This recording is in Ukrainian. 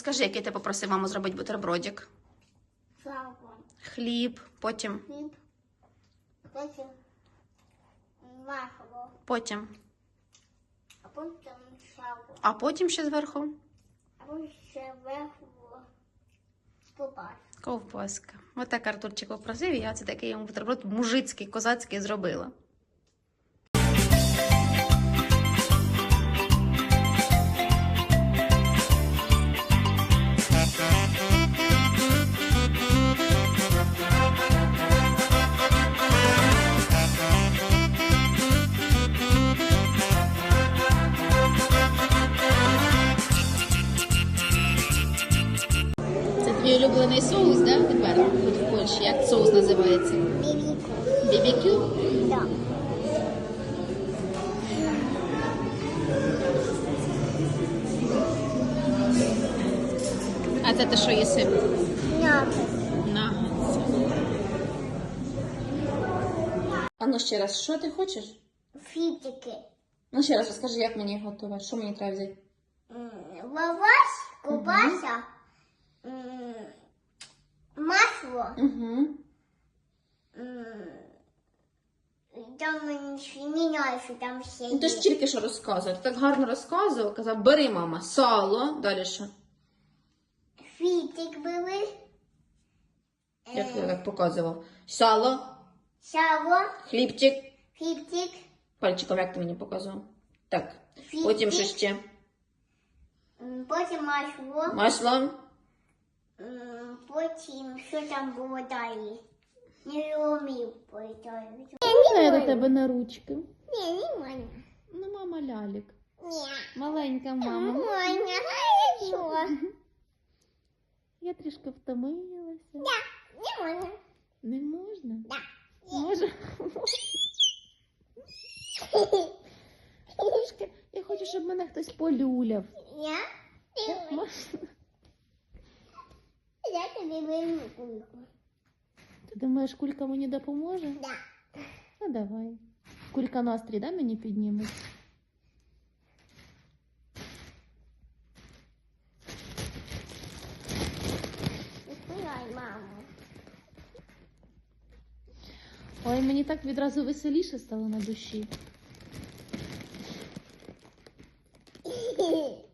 Скажи, який ти попросив маму зробити бутербродик. Слава. Хліб, потім, Хліб. Потім масло. потім. А потім славу. А потім ще зверху А потім ще вверху попас. ковбаска. Отак Артурчик попросив, і я це такий йому бутерброд мужицький, козацький зробила. Твій улюблений соус, да? Тепер тут в Польщі. Як соус називається? BBQ? Да. А це ти що їси? Нагадці. А ну ще раз, що ти хочеш? Фітики. Ну ще раз розкажи, як мені готувати, що мені треба взяти? Лаваш, ковбаса, м, масло. Угу. Там не що там ще Ну ти ж тільки що розказував. Ти так гарно розказував, казав, бери, мама, сало. Далі що? Фітик бери. Як я так показував? Сало, Сало, хлібчик. фітик, Пальчиком, як ти мені показував? Так. Потім що ще? м, потім масло, Масло. Потім що там було далі. Не розумів, потім. Я до тебе на ручки. Ні, не можна. Ну, мама лялік. Ні. Маленька мама. Можна, хорошо. Я трішки втомилася. Не можна. Не можна? Да. Може? Трішки. Я хочу, щоб мене хтось полюляв. Я? Так, можна? Ты думаешь, Ти думаєш, кулька мені допоможе? Так. Да. Ну давай. Кулька настрій, да, мені підніме? Ой, мені так відразу веселіше стало на душі.